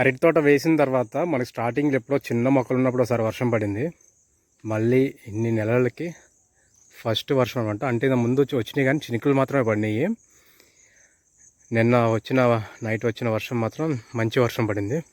అరటి తోట వేసిన తర్వాత మనకి స్టార్టింగ్లో ఎప్పుడో చిన్న మొక్కలు ఉన్నప్పుడు ఒకసారి వర్షం పడింది. మళ్ళీ ఇన్ని నెలలకి ఫస్ట్ వర్షం అనమాట అంటే ఇంత ముందు వచ్చి- వచ్చినాయి కానీ చినుకులు మాత్రమే పడినాయి. నిన్న వచ్చిన నైట్ వచ్చిన వర్షం మాత్రం మంచి వర్షం పడింది.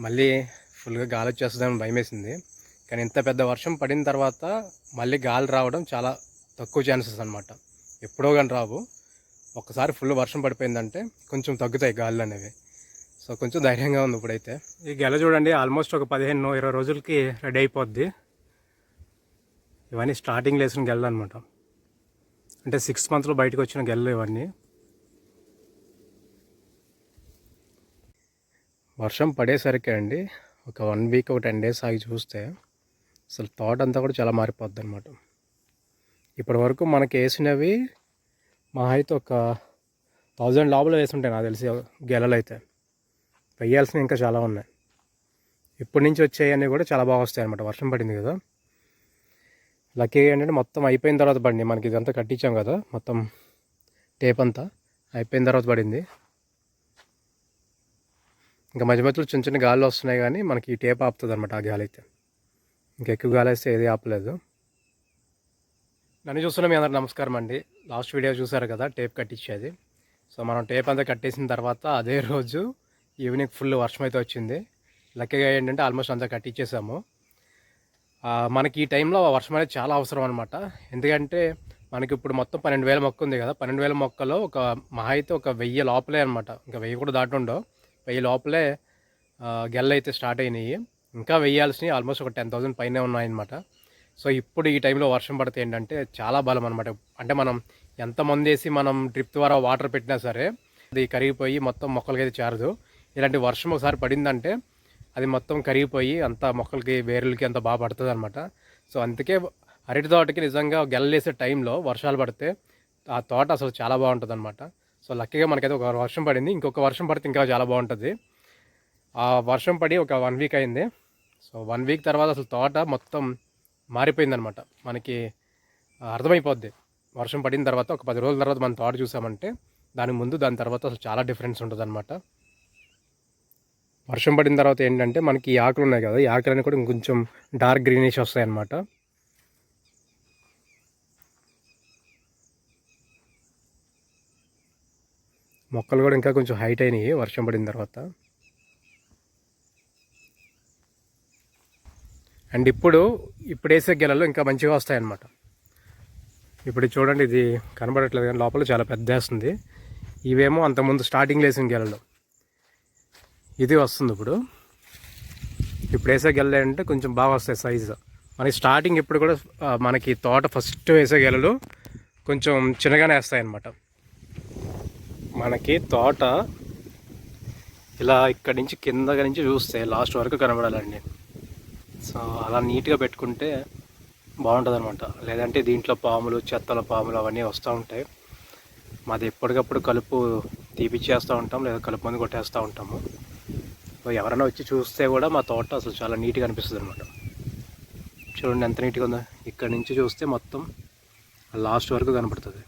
మళ్ళీ ఫుల్గా గాలి వచ్చేస్తుందని భయం వేసింది. కానీ ఇంత పెద్ద వర్షం పడిన తర్వాత మళ్ళీ గాలి రావడం చాలా తక్కువ ఛాన్సెస్ అనమాట ఎప్పుడో కానీ రావు. ఒక్కసారి ఫుల్ వర్షం పడిపోయిందంటే కొంచెం తగ్గుతాయి గాలులు అనేవి. సో కొంచెం ధైర్యంగా ఉంది ఇప్పుడైతే. ఈ గెల చూడండి ఆల్మోస్ట్ ఒక పదిహేను ఇరవై రోజులకి రెడీ అయిపోద్ది. ఇవన్నీ స్టార్టింగ్ వేసిన గెలలు అనమాట అంటే సిక్స్ మంత్స్లో బయటకు వచ్చిన గెలలు ఇవన్నీ. వర్షం పడేసరికి అండి ఒక వన్ వీక్ ఒక టెన్ డేస్ ఆగి చూస్తే అసలు తోట అంతా కూడా చాలా మారిపోద్ది అనమాట ఇప్పటి వరకు మనకి వేసినవి మా అయితే ఒక థౌజండ్ లోపల వేసి ఉంటాయి నాకు తెలిసి గెలలు అయితే. వెయ్యాల్సినవి ఇంకా చాలా ఉన్నాయి. ఇప్పటి నుంచి వచ్చాయన్నీ కూడా చాలా బాగా వస్తాయి అనమాట వర్షం పడింది కదా. లక్కీగా ఏంటంటే మొత్తం అయిపోయిన తర్వాత పడింది. మనకి ఇదంతా కట్టించాం కదా. మొత్తం టేప్ అంతా అయిపోయిన తర్వాత పడింది. ఇంకా మధ్య మధ్యలో చిన్న చిన్న గాలి వస్తున్నాయి కానీ మనకి ఈ టేప్ ఆపుతుంది అనమాట ఆ గాలి అయితే. ఇంకా ఎక్కువ గాలి వేస్తే ఏది ఆపలేదు. నన్ను చూస్తున్న మీ అందరూ నమస్కారం అండి. లాస్ట్ వీడియో చూసారు కదా టేప్ కట్టించేది. సో మనం టేప్ అంతా కట్టేసిన తర్వాత అదే రోజు ఈవినింగ్ ఫుల్ వర్షం అయితే వచ్చింది. లక్కీగా ఏంటంటే ఆల్మోస్ట్ అంతా కట్టించేసాము మనకి ఈ టైంలో వర్షం అనేది చాలా అవసరం అనమాట ఎందుకంటే మనకి ఇప్పుడు మొత్తం పన్నెండు వేల మొక్క ఉంది కదా. పన్నెండు వేల మొక్కలో ఒక మహా అయితే ఒక వెయ్యి లోపలే అనమాట ఇంకా వెయ్యి కూడా దాటుండో వెయ్యి లోపలే గెల్ల అయితే స్టార్ట్ అయినాయి. ఇంకా వెయ్యాల్సినవి ఆల్మోస్ట్ ఒక టెన్ థౌసండ్ పైనే ఉన్నాయన్నమాట. సో ఇప్పుడు ఈ టైంలో వర్షం పడితే ఏంటంటే చాలా బలం అనమాట అంటే మనం ఎంతమంది వేసి మనం డ్రిప్ ద్వారా వాటర్ పెట్టినా సరే అది కరిగిపోయి మొత్తం మొక్కలకి అయితే చేరదు. ఇలాంటి వర్షం ఒకసారి పడిందంటే అది మొత్తం కరిగిపోయి అంత మొక్కలకి వేరులకి అంత బాగా పడుతుంది అనమాట సో అందుకే అరటి తోటకి నిజంగా గెల్లేసే టైంలో వర్షాలు పడితే ఆ తోట అసలు చాలా బాగుంటుంది అనమాట సో లక్కీగా మనకైతే ఒక వర్షం పడింది. ఇంకొక వర్షం పడితే ఇంకా చాలా బాగుంటుంది. ఆ వర్షం పడి ఒక వన్ వీక్ అయింది. సో వన్ వీక్ తర్వాత అసలు తోట మొత్తం మారిపోయిందనమాట మనకి అర్థమైపోద్ది. వర్షం పడిన తర్వాత ఒక పది రోజుల తర్వాత మనం తోట చూసామంటే దాని ముందు దాని తర్వాత అసలు చాలా డిఫరెన్స్ ఉంటుంది అనమాట వర్షం పడిన తర్వాత ఏంటంటే మనకి ఈ ఆకులు ఉన్నాయి కదా ఈ ఆకులన్నీ కూడా ఇంకొంచెం డార్క్ గ్రీనిష్ వస్తాయి అన్నమాట. మొక్కలు కూడా ఇంకా కొంచెం హైట్ అయినాయి వర్షం పడిన తర్వాత. అండ్ ఇప్పుడు ఇప్పుడు వేసే గెలలు ఇంకా మంచిగా వస్తాయన్నమాట ఇప్పుడు చూడండి ఇది కనబడట్లేదు కానీ లోపల చాలా పెద్ద వేస్తుంది. ఇవేమో అంతకుముందు స్టార్టింగ్ వేసిన గెలలు. ఇది వస్తుంది ఇప్పుడు. ఇప్పుడు వేసే గెలలు అంటే కొంచెం బాగా వస్తాయి సైజు మనకి స్టార్టింగ్ ఇప్పుడు కూడా మనకి తోట ఫస్ట్ వేసే గెలలు కొంచెం చిన్నగానే వేస్తాయి అన్నమాట మనకి తోట ఇలా ఇక్కడి నుంచి కింద నుంచి చూస్తే లాస్ట్ వరకు కనబడాలండి. సో అలా నీట్గా పెట్టుకుంటే బాగుంటుంది అనమాట లేదంటే దీంట్లో పాములు చెత్తల పాములు అవన్నీ వస్తూ ఉంటాయి. మాది ఎప్పటికప్పుడు కలుపు తీపిచ్చేస్తూ ఉంటాం లేదా కలుపు మంది కొట్టేస్తూ ఉంటాము. ఎవరైనా వచ్చి చూస్తే కూడా మా తోట అసలు చాలా నీట్గా అనిపిస్తుంది అనమాట చూడండి ఎంత నీట్గా ఉందో. ఇక్కడ నుంచి చూస్తే మొత్తం లాస్ట్ వరకు కనపడుతుంది.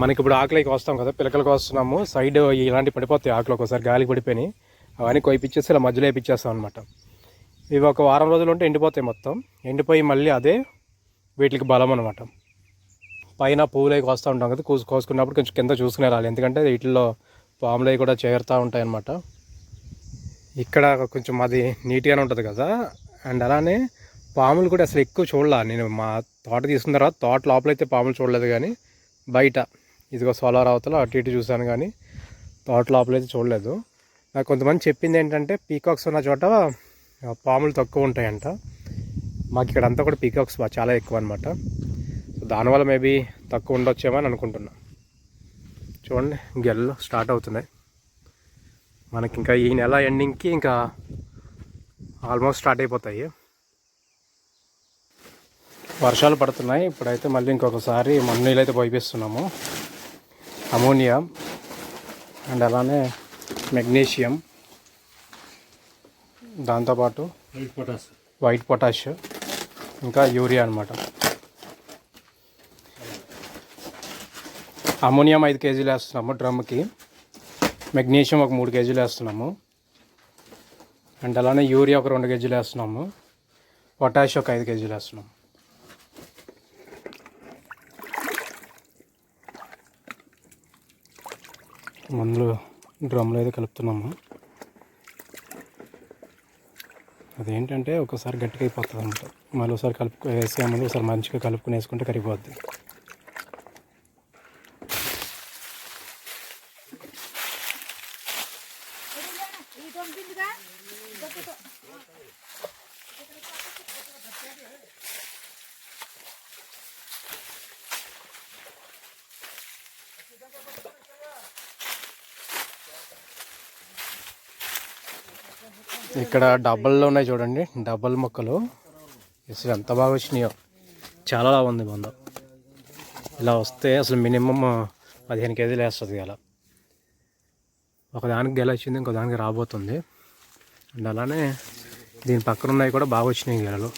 మనకి ఇప్పుడు ఆకలికి వస్తాం కదా పిలకలకు వస్తున్నాము. సైడ్ ఇలాంటి పడిపోతాయి ఆకులు ఒకసారి గాలికి పడిపోయినాయి. అవన్నీ కొయిపిచ్చేసి ఇలా మధ్యలో వేయించేస్తాం అనమాట ఇవి ఒక వారం రోజులు ఉంటే ఎండిపోతాయి మొత్తం. ఎండిపోయి మళ్ళీ అదే వీటికి బలం అనమాట పైన పూలు అవి కోస్తూ ఉంటాం కదా కోసు కోసుకున్నప్పుడు కొంచెం కింద చూసుకునే రాలి. ఎందుకంటే వీటిల్లో పాములు అవి కూడా చేరుతూ ఉంటాయి అన్నమాట. ఇక్కడ కొంచెం అది నీట్గానే ఉంటుంది కదా అండ్ అలానే పాములు కూడా అసలు ఎక్కువ చూడాల. నేను మా తోట తీసుకున్న తర్వాత తోట లోపలైతే పాములు చూడలేదు కానీ బయట ఇదిగో సోలార్ అవతల అటు ఇటు చూశాను కానీ తోట లోపలైతే చూడలేదు. నాకు కొంతమంది చెప్పింది ఏంటంటే పీకాక్స్ ఉన్న చోట పాములు తక్కువ ఉంటాయంట. మాకు ఇక్కడ అంతా కూడా పీకాక్స్ చాలా ఎక్కువ అనమాట సో దానివల్ల మేబీ తక్కువ ఉండొచ్చేమో అని అనుకుంటున్నా. చూడండి గెల్లు స్టార్ట్ అవుతున్నాయి. మనకి ఇంకా ఈ నెల ఎండింగ్కి ఇంకా ఆల్మోస్ట్ స్టార్ట్ అయిపోతాయి. వర్షాలు పడుతున్నాయి. ఇప్పుడైతే మళ్ళీ ఇంకొకసారి మన్నీళ్ళు అయితే పోయిస్తున్నాము అమోనియా అండ్ అలానే మెగ్నీషియం. దాంతోపాటు వైట్ పొటాస్ వైట్ పొటాష్. ఇంకా యూరియా అనమాట అమోనియం ఐదు కేజీలు వేస్తున్నాము డ్రమ్కి. మెగ్నీషియం ఒక మూడు కేజీలు వేస్తున్నాము. అండ్ అలానే యూరియా ఒక రెండు కేజీలు వేస్తున్నాము. పొటాష్ ఒక ఐదు కేజీలు వేస్తున్నాము. మందులు డ్రమ్లో అయితే కలుపుతున్నాము. అదేంటంటే ఒకసారి గట్టిగా అయిపోతుంది అనమాట మళ్ళీ ఒకసారి కలుపు వేసే ముందు ఒకసారి మంచిగా కలుపుకుని వేసుకుంటే కరిగిపోద్ది. ఇక్కడ డబ్బల్లో ఉన్నాయి చూడండి. డబ్బల్ మొక్కలు. అసలు ఎంత బాగా వచ్చినాయో. చాలా ఉంది మంద. ఇలా వస్తే అసలు మినిమం పదిహేను కేజీలు వేస్తుంది గల ఒకదానికి గెల వచ్చింది ఇంకో దానికి రాబోతుంది. అండ్ అలానే దీని పక్కన ఉన్నాయి కూడా బాగా వచ్చినాయి గెలలు.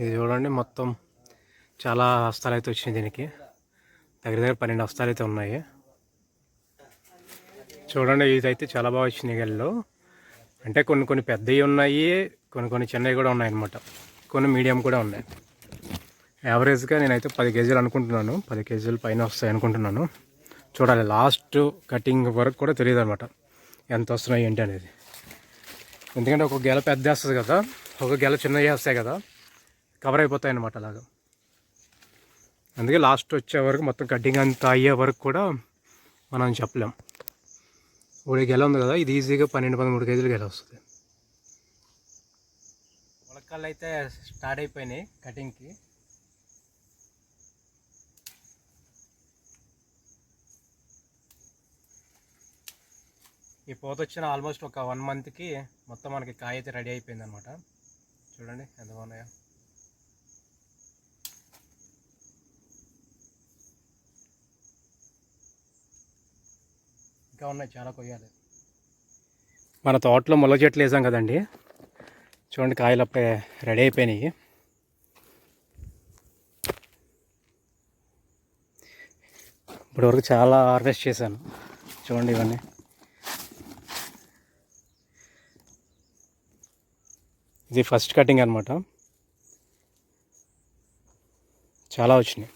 ఇది చూడండి మొత్తం. చాలా హస్తాలు అయితే వచ్చినాయి దీనికి. దగ్గర దగ్గర పన్నెండు హస్తాలు అయితే ఉన్నాయి. చూడండి ఇదైతే చాలా బాగా వచ్చినాయి గల్లో అంటే కొన్ని కొన్ని పెద్దవి ఉన్నాయి కొన్ని కొన్ని చిన్నవి కూడా ఉన్నాయి అనమాట కొన్ని మీడియం కూడా ఉన్నాయి. యావరేజ్గా నేనైతే పది కేజీలు అనుకుంటున్నాను. పది కేజీలు పైన వస్తాయి అనుకుంటున్నాను. చూడాలి లాస్ట్ కటింగ్ వరకు కూడా తెలియదు అనమాట ఎంత వస్తున్నాయి ఏంటి అనేది. ఎందుకంటే ఒక గెల పెద్ద వేస్తుంది కదా ఒక గెల చిన్నవి వేస్తాయి కదా కవర్ అయిపోతాయి అనమాట అలాగా. అందుకే లాస్ట్ వచ్చే వరకు మొత్తం కటింగ్ అంతా అయ్యే వరకు కూడా మనం చెప్పలేం. ఇప్పుడు గెల ఉంది కదా ఇది ఈజీగా పన్నెండు పదమూడు కేజీలు గెల వస్తుంది. ములక్కాళ్ళు అయితే స్టార్ట్ అయిపోయినాయి కటింగ్కి. ఈ పోత వచ్చిన ఆల్మోస్ట్ ఒక వన్ మంత్కి మొత్తం మనకి కాయ అయితే రెడీ అయిపోయింది అనమాట చూడండి ఎంత బాగున్నాయో. ఇంకా ఉన్నాయి చాలా కొయ్యాలి. మన తోటలో ముళ్ళ చెట్లు వేసాం కదండి. చూడండి కాయలు అప్పుడే రెడీ అయిపోయినాయి. ఇప్పటివరకు చాలా హార్వెస్ట్ చేశాను. చూడండి ఇవన్నీ. ఇది ఫస్ట్ కటింగ్ అనమాట చాలా వచ్చినాయి.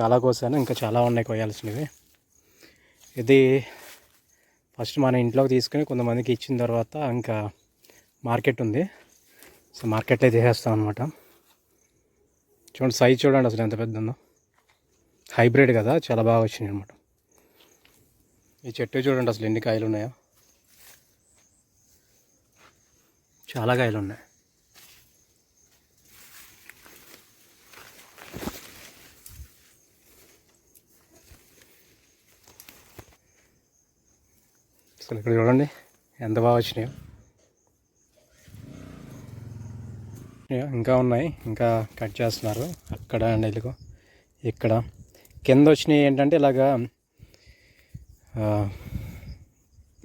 చాలా కోసాను ఇంకా చాలా ఉన్నాయి కొయ్యాల్సినవి. ఇది ఫస్ట్ మన ఇంట్లోకి తీసుకుని కొంతమందికి ఇచ్చిన తర్వాత ఇంకా మార్కెట్ ఉంది. సో మార్కెట్లో తీసేస్తాం అనమాట చూడండి సైజ్ చూడండి అసలు ఎంత పెద్ద ఉందో హైబ్రిడ్ కదా చాలా బాగా వచ్చింది అనమాట ఈ చెట్టు చూడండి అసలు ఎన్ని కాయలు ఉన్నాయో. చాలా కాయలు ఉన్నాయి. అసలు ఇక్కడ చూడండి ఎంత బాగా వచ్చినాయో. ఇంకా ఉన్నాయి ఇంకా కట్ చేస్తున్నారు. అక్కడ అండ్ ఇదిగో ఇక్కడ. కింద వచ్చినాయి ఏంటంటే ఇలాగా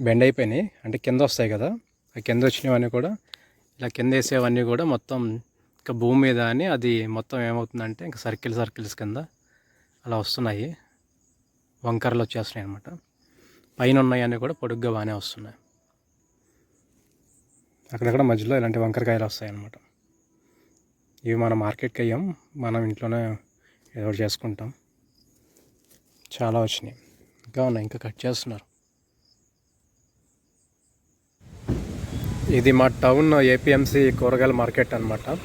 బెండ్ అయిపోయినాయి. అంటే కింద వస్తాయి కదా ఆ కింద వచ్చినవన్నీ కూడా ఇలా కింద వేసేవన్నీ కూడా మొత్తం ఇంకా భూమి మీద అని అది మొత్తం ఏమవుతుందంటే ఇంకా సర్కిల్ సర్కిల్స్ కింద అలా వస్తున్నాయి. వంకరలు వచ్చేస్తున్నాయి అనమాట పైన ఉన్నాయన్నీ కూడా పొడుగ్గా బాగానే వస్తున్నాయి. అక్కడక్కడ మధ్యలో ఇలాంటి వంకరకాయలు వస్తాయి అన్నమాట ఇవి మనం మార్కెట్కి అయ్యాం. మనం ఇంట్లోనే ఏదో చేసుకుంటాం. చాలా వచ్చినాయి. ఇంకా ఉన్నాయి. ఇంకా కట్ చేస్తున్నారు. ఇది మా టౌన్ ఏపీఎంసీ కూరగాయల మార్కెట్ అన్నమాట.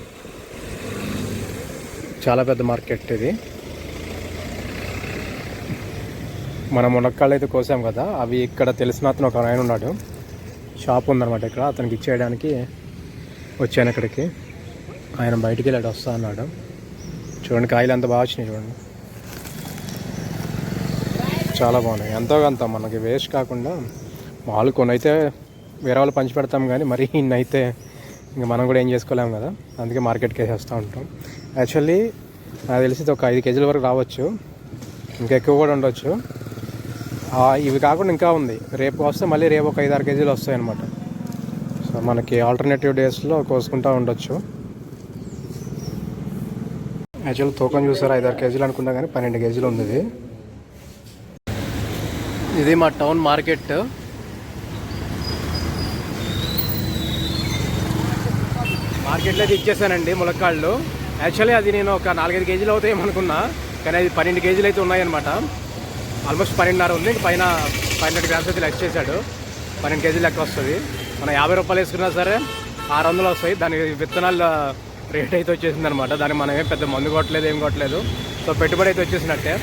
చాలా పెద్ద మార్కెట్ ఇది. మనం మునక్కాళ్ళు అయితే కోసాం కదా అవి ఇక్కడ తెలిసిన అతను ఒక ఆయన ఉన్నాడు. షాప్ ఉందన్నమాట ఇక్కడ అతనికి ఇచ్చేయడానికి వచ్చాను ఇక్కడికి. ఆయన బయటికి వెళ్ళాడు వస్తా అన్నాడు. చూడండి కాయలు అంత బాగా వచ్చినాయి చూడండి. చాలా బాగున్నాయి. ఎంతో కొంత మనకి వేస్ట్ కాకుండా వాళ్ళు కొనైతే వేరే వాళ్ళు పంచి పెడతాం కానీ మరి ఇన్ని అయితే ఇంకా మనం కూడా ఏం చేసుకోలేము కదా. అందుకే మార్కెట్కి వేసేస్తూ ఉంటాం. యాక్చువల్లీ నాకు తెలిసి ఒక ఐదు కేజీల వరకు రావచ్చు. ఇంకా ఎక్కువ కూడా ఉండొచ్చు. ఇవి కాకుండా ఇంకా ఉంది. రేపు వస్తే మళ్ళీ రేపు ఒక ఐదు ఆరు కేజీలు వస్తాయి అనమాట సో మనకి ఆల్టర్నేటివ్ డేస్లో కోసుకుంటూ ఉండొచ్చు. యాక్చువల్ తూకం చూసారు? ఐదారు కేజీలు అనుకున్నా కానీ పన్నెండు కేజీలు ఉంది ఇది. ఇది మా టౌన్ మార్కెట్. మార్కెట్లో అయితే ఇచ్చేసానండి ములక్కాళ్ళు. యాక్చువల్లీ అది నేను ఒక నాలుగైదు కేజీలు అవుతాయేమనుకున్నా కానీ అది పన్నెండు కేజీలు అయితే ఉన్నాయన్నమాట. ఆల్మోస్ట్ పన్నెండున్నర ఉంది. పైన పైన హండ్రెడ్ గ్రామ్స్ అయితే లెక్క చేశాడు. పన్నెండు కేజీలు లెక్క వస్తుంది. మనం యాభై రూపాయలు వేసుకున్నా సరే ఆరు వందలు వస్తాయి. దాని విత్తనాల రేట్ అయితే వచ్చేసింది అనమాట దానికి మనం ఏం పెద్ద మందు కొట్టలేదు ఏం కొట్టలేదు. సో పెట్టుబడి అయితే వచ్చేసినట్టే.